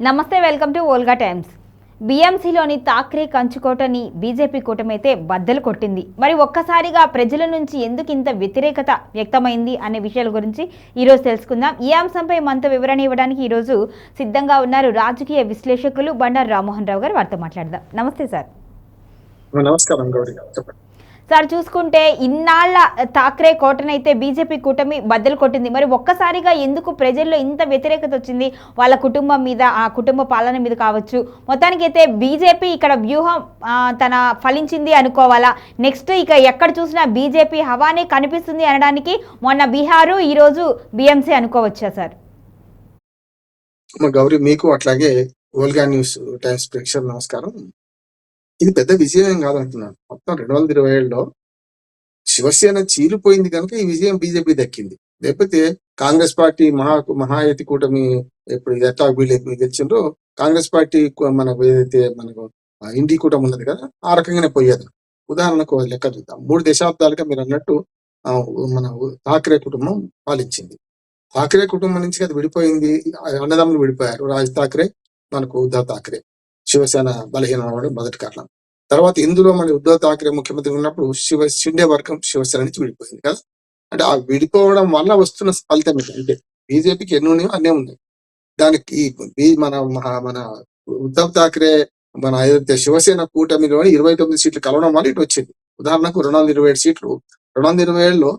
నమస్తే welcome to Olga times. బీఎంసీలోని తాక్రే కంచుకోటని బీజేపీ కూటమైతే బద్దలు కొట్టింది. మరి ఒక్కసారిగా ప్రజల నుంచి ఎందుకు ఇంత వ్యతిరేకత వ్యక్తమైంది అనే విషయాల గురించి ఈరోజు తెలుసుకుందాం. ఈ అంశంపై మనతో వివరణ ఇవ్వడానికి ఈరోజు సిద్ధంగా ఉన్నారు రాజకీయ విశ్లేషకులు బండారు రామ్మోహన్ రావు గారు. వారితో మాట్లాడదాం. నమస్తే సార్. నమస్కారం గౌరీ సార్ చూసుకుంటే ఇన్నాళ్ళ తాక్రే కోటనైతే బీజేపీ కూటమి బద్దలు కొట్టింది. మరి ఒక్కసారిగా ఎందుకు ప్రజల్లో ఇంత వ్యతిరేకత వచ్చింది? వాళ్ళ కుటుంబం మీద ఆ కుటుంబ పాలన మీద కావచ్చు. మొత్తానికి అయితే బీజేపీ ఇక్కడ వ్యూహం తన ఫలించింది అనుకోవాలా? నెక్స్ట్ ఇక ఎక్కడ చూసినా బీజేపీ హవానే కనిపిస్తుంది అనడానికి మొన్న బీహారు ఈరోజు బీఎంసీ అనుకోవచ్చా సార్? గౌరీ మీకు అట్లాగే ఓల్గా న్యూస్ టైమ్స్ ప్రేక్షకులు నమస్కారం. ఇది పెద్ద విజయం ఏం కాదంటున్నాను. మొత్తం రెండు వందల ఇరవై ఏడులో శివసేన చీలిపోయింది కనుక ఈ విజయం బీజేపీ దక్కింది. లేకపోతే కాంగ్రెస్ పార్టీ మహా మహాయతి కూటమి ఇప్పుడు ఎట్లా వీళ్ళు గెలిచిండ్రో కాంగ్రెస్ పార్టీ మనకు ఏదైతే మనకు ఇండి కూటమి ఉన్నది కదా ఆ రకంగానే పోయేది. ఉదాహరణకు లెక్క చూద్దాం. మూడు దశాబ్దాలుగా మీరు అన్నట్టు మన ఠాక్రే కుటుంబం పాలించింది. ఠాక్రే కుటుంబం నుంచి అది విడిపోయింది. అన్నదమ్ములు విడిపోయారు. రాజ్ ఠాక్రే మనకు ఉద్ధవ్ ఠాక్రే. శివసేన బలహీనం అవ్వడం మొదటి కారణం. తర్వాత ఇందులో మన ఉద్ధవ్ థాకరే ముఖ్యమంత్రి ఉన్నప్పుడు శివ షిండే వర్గం శివసేన నుంచి విడిపోయింది కదా. అంటే ఆ విడిపోవడం వల్ల వస్తున్న ఫలితం ఇది అంటే బీజేపీకి ఎన్ని ఉన్నాయో అన్నీ ఉన్నాయి. దానికి ఈ మన మన ఉద్ధవ్ థాకరే మన ఏదైతే శివసేన కూటమిలో ఇరవై తొమ్మిది సీట్లు కలవడం వల్ల ఇటు వచ్చింది. ఉదాహరణకు రెండు వందల ఇరవై ఏడు సీట్లు. రెండు వందల ఇరవై ఏడులో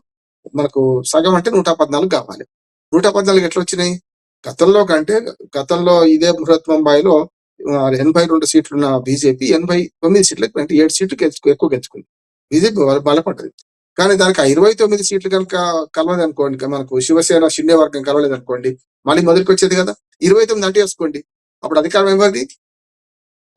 మనకు సగం అంటే నూట పద్నాలుగు కావాలి. నూట పద్నాలుగు ఎట్లా వచ్చినాయి? గతంలో కంటే గతంలో ఇదే బృహత్ ముంబైలో ఎనభై రెండు సీట్లున్న బీజేపీ ఎనభై తొమ్మిది సీట్లకు అంటే ఏడు సీట్లు గెలుచుకు ఎక్కువ గెలుచుకుంది. బీజేపీ బలపడ్డది. కానీ దానికి ఆ ఇరవై తొమ్మిది సీట్లు కనుక కలవలేదు అనుకోండి మనకు శివసేన షిండే వర్గం కలవలేదు అనుకోండి మళ్ళీ మొదటికి వచ్చేది కదా? ఇరవై తొమ్మిది అంటే వేసుకోండి. అప్పుడు అధికారం ఎవరిది?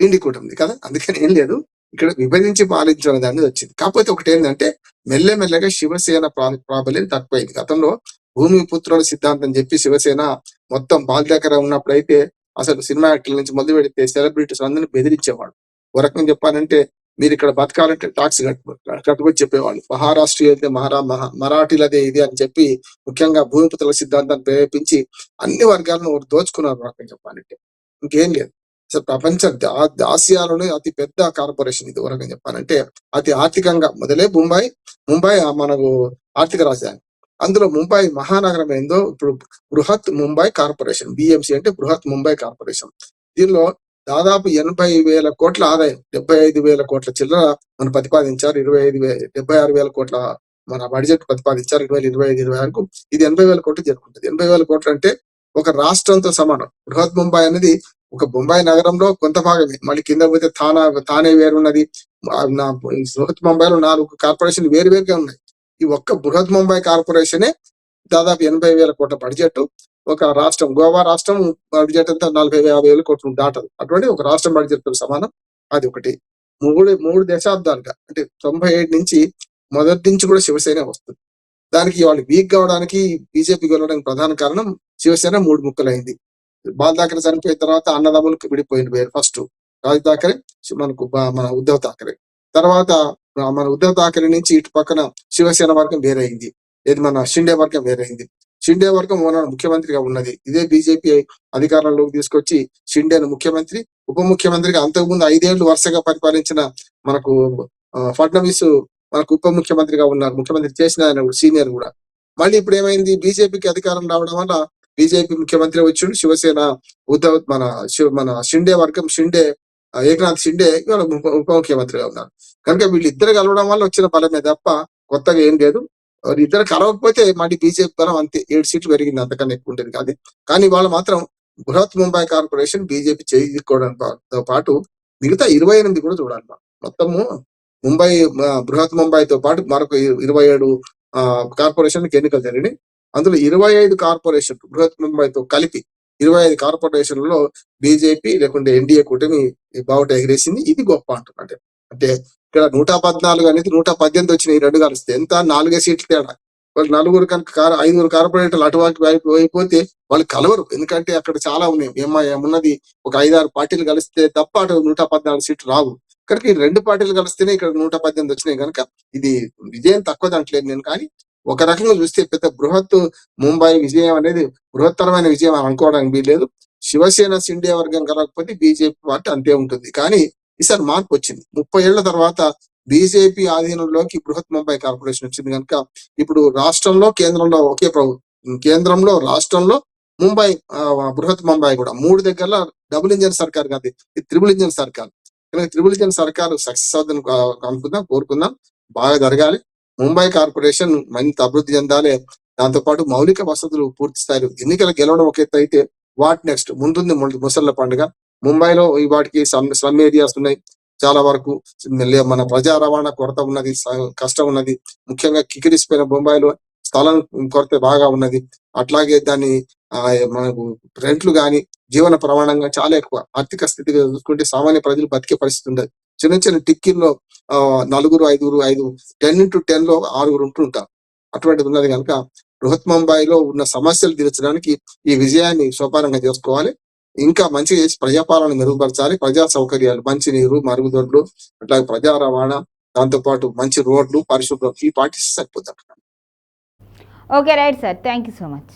ఇండి కూటమిది కదా? అందుకని ఏం లేదు. ఇక్కడ విభజించి పాలించడం దాని వచ్చింది. కాకపోతే ఒకటి ఏంటంటే మెల్లమెల్లగా శివసేన ప్రాబల్యం తక్కువైంది. గతంలో భూమి పుత్రుల సిద్ధాంతం చెప్పి శివసేన మొత్తం బాల దగ్గర ఉన్నప్పుడైతే అసలు సినిమా యాక్టర్ల నుంచి మొదలు పెడితే సెలబ్రిటీస్ అందరిని బెదిరించేవాడు. ఒక రకంగా చెప్పాలంటే మీరు ఇక్కడ బతకాలంటే టాక్స్ కట్టు కట్టుకొని చెప్పేవాళ్ళు. మహారాష్ట్రీయ అయితే మహారా మహా మరాఠీలదే ఇది అని చెప్పి ముఖ్యంగా భూమిపుత్రుల సిద్ధాంతాన్ని ప్రేరేపించి అన్ని వర్గాలను వారు దోచుకున్నారు ఒక రకంగా చెప్పాలంటే. ఇంకేం లేదు. అసలు ప్రపంచ ఆసియాలోనే అతి పెద్ద కార్పొరేషన్ ఇది ఒక రకంగా చెప్పాలంటే. అతి ఆర్థికంగా మొదలే ముంబై ముంబై మనకు ఆర్థిక రాజధాని. అందులో ముంబై మహానగరం ఏందో ఇప్పుడు బృహత్ ముంబై కార్పొరేషన్ బిఎంసి అంటే బృహత్ ముంబై కార్పొరేషన్. దీనిలో దాదాపు ఎనభై వేల కోట్ల ఆదాయం డెబ్బై ఐదు వేల కోట్ల చిల్లర మనం ప్రతిపాదించారు ఇరవై ఐదు వే డెబ్బై ఆరు వేల కోట్ల మన బడ్జెట్ ప్రతిపాదించారు ఇరవై ఇరవై ఐదు ఇరవై ఆరుకు. ఇది ఎనభై వేల కోట్లు జరుగుతుంది. ఎనభై వేల కోట్లు అంటే ఒక రాష్ట్రంతో సమానం. బృహత్ ముంబై అనేది ఒక బొంబాయి నగరంలో కొంత భాగమే. మళ్ళీ కింద పోతే థానా థానే వేరున్నది. బృహత్ ముంబైలో నాలుగు కార్పొరేషన్ వేరు వేరుగా ఉన్నాయి. ఈ ఒక్క బృహత్ ముంబై కార్పొరేషనే దాదాపు ఎనభై వేల కోట్ల బడ్జెట్ ఒక రాష్ట్రం గోవా రాష్ట్రం బడ్జెట్ అంతా నలభై యాభై వేల కోట్లు దాటదు. అటువంటి ఒక రాష్ట్రం బడ్జెట్ సమానం అది ఒకటి. మూడు మూడు దశాబ్దాలుగా అంటే తొంభై ఏడు నుంచి మొదటి నుంచి కూడా శివసేన వస్తుంది. దానికి వాళ్ళు వీక్ కావడానికి బీజేపీ గెలవడానికి ప్రధాన కారణం శివసేన మూడు ముక్కలైంది. బాల్ ఠాకరే చనిపోయిన తర్వాత అన్నదమ్ములకు విడిపోయింది ఫస్ట్. రాజ్ ఠాకరే మనకు మన ఉద్ధవ్ ఠాకరే తర్వాత మన ఉద్దవ్ థాకరే నుంచి ఇటు పక్కన శివసేన వర్గం వేరైంది. ఇది మన షిండే వర్గం వేరైంది. షిండే వర్గం ఓనాడు ముఖ్యమంత్రిగా ఉన్నది. ఇదే బీజేపీ అధికారంలోకి తీసుకొచ్చి షిండేను ముఖ్యమంత్రి ఉప ముఖ్యమంత్రిగా అంతకుముందు ఐదేళ్ళు వరుసగా పరిపాలించిన మనకు ఫడ్నవీస్ మనకు ఉప ముఖ్యమంత్రిగా ఉన్నారు. ముఖ్యమంత్రి చేసిన ఆయన సీనియర్ కూడా. మళ్ళీ ఇప్పుడు ఏమైంది? బీజేపీకి అధికారం రావడం వల్ల బీజేపీ ముఖ్యమంత్రి వచ్చిండు. శివసేన ఉద్ధవ్ మన శివ మన షిండే వర్గం షిండే ఏకనాథ్ షిండే ఇవాళ ఉప ముఖ్యమంత్రిగా ఉన్నారు కనుక వీళ్ళిద్దరు కలవడం వల్ల వచ్చిన బలమే తప్ప కొత్తగా ఏం లేదు. ఇద్దరు కలవకపోతే మళ్ళీ బీజేపీ బలం అంతే ఏడు సీట్లు పెరిగింది అంతకన్నా ఎక్కువ ఉండేది కాదు. కానీ వాళ్ళు మాత్రం బృహత్ ముంబై కార్పొరేషన్ బీజేపీ చేయించుకోవడంతో పాటు మిగతా ఇరవై ఎనిమిది కూడా చూడాలి మొత్తము ముంబై బృహత్ ముంబైతో పాటు మరొక ఇరవై ఏడు ఆ, కార్పొరేషన్లకు ఎన్నికలు జరిగినాయి. అందులో ఇరవై ఐదు కార్పొరేషన్ బృహత్ ముంబైతో కలిపి ఇరవై ఐదు కార్పొరేషన్లలో బీజేపీ లేకుంటే ఎన్డీఏ కూటమి బావుట ఎగిరేసింది. ఇది గొప్ప అంటున్నాడు అంటే ఇక్కడ నూట పద్నాలుగు అనేది నూట పద్దెనిమిది వచ్చినాయి రెండు కలిస్తే. ఎంత? నాలుగే సీట్లు తేడా. వాళ్ళు నలుగురు కనుక ఐదుగురు కార్పొరేటర్లు అటువంటి వైపు అయిపోతే వాళ్ళు కలవరు. ఎందుకంటే అక్కడ చాలా ఉన్నాయి. ఎంఐఎం ఉన్నది ఒక ఐదారు పార్టీలు కలిస్తే తప్ప అటు నూట పద్నాలుగు సీట్లు రావు. కనుక ఈ రెండు పార్టీలు కలిస్తేనే ఇక్కడ నూట పద్దెనిమిది వచ్చినాయి. కనుక ఇది విజయం తక్కువ దాంట్లేదు నేను కానీ ఒక రకంగా చూస్తే పెద్ద బృహత్ ముంబై విజయం అనేది బృహత్తరమైన విజయం అని అనుకోవడానికి వీల్లేదు. శివసేన సిండియా వర్గం కలగకపోతే బీజేపీ పార్టీ అంతే ఉంటుంది. కానీ ఈసారి మార్పు వచ్చింది. ముప్పై ఏళ్ళ తర్వాత బీజేపీ ఆధీనంలోకి బృహత్ ముంబై కార్పొరేషన్ వచ్చింది కనుక ఇప్పుడు రాష్ట్రంలో కేంద్రంలో ఒకే ప్రభుత్వం కేంద్రంలో రాష్ట్రంలో ముంబై బృహత్ ముంబై కూడా మూడు దగ్గర డబుల్ ఇంజన్ సర్కార్ కాదు. ఇది త్రిబుల్ ఇంజన్ సర్కార్. కనుక త్రిబుల్ ఇంజన్ సర్కార్ సక్సెస్ అవుతుందని అనుకుందాం కోరుకుందాం. బాగా జరగాలి. ముంబై కార్పొరేషన్ మరింత అభివృద్ధి చెందాలి. దాంతో పాటు మౌలిక వసతులు పూర్తి స్థాయిలో ఎన్నికలు గెలవడం ఒక ఎత్తు అయితే వాట్ నెక్స్ట్? ముందుంది ముసళ్ళ పండుగ. ముంబైలో ఈ వాటికి స్లమ్ ఏరియాస్ ఉన్నాయి. చాలా వరకు మన ప్రజా రవాణా కొరత ఉన్నది కష్టం ఉన్నది. ముఖ్యంగా కికిరిసిపోయిన ముంబైలో స్థలం కొరత బాగా ఉన్నది. అట్లాగే దాన్ని మనకు రెంట్లు కానీ జీవన ప్రమాణంగా చాలా ఎక్కువ. ఆర్థిక స్థితిగా చూసుకుంటే సామాన్య ప్రజలు బతికే పరిస్థితి ఉండదు. చిన్న చిన్న టిక్కీల్లో నలుగురు ఐదుగురు ఐదు టెన్ ఇంటూ టెన్లో ఆరుగురు ఉంటుంటారు అటువంటిది ఉన్నది కనుక బృహత్ ముంబైలో ఉన్న సమస్యలు తీర్చడానికి ఈ విజయాన్ని సోపానంగా చేసుకోవాలి. ఇంకా మంచిగా చేసి ప్రజాపాలన మెరుగుపరచాలి. ప్రజా సౌకర్యాలు మంచి నీరు మరుగుదొడ్లు అట్లాగే ప్రజా రవాణా దాంతో పాటు మంచి రోడ్లు పరిశుభ్రం ఈ పాటిస్తే సరిపోతుంది. Okay right sir thank you so much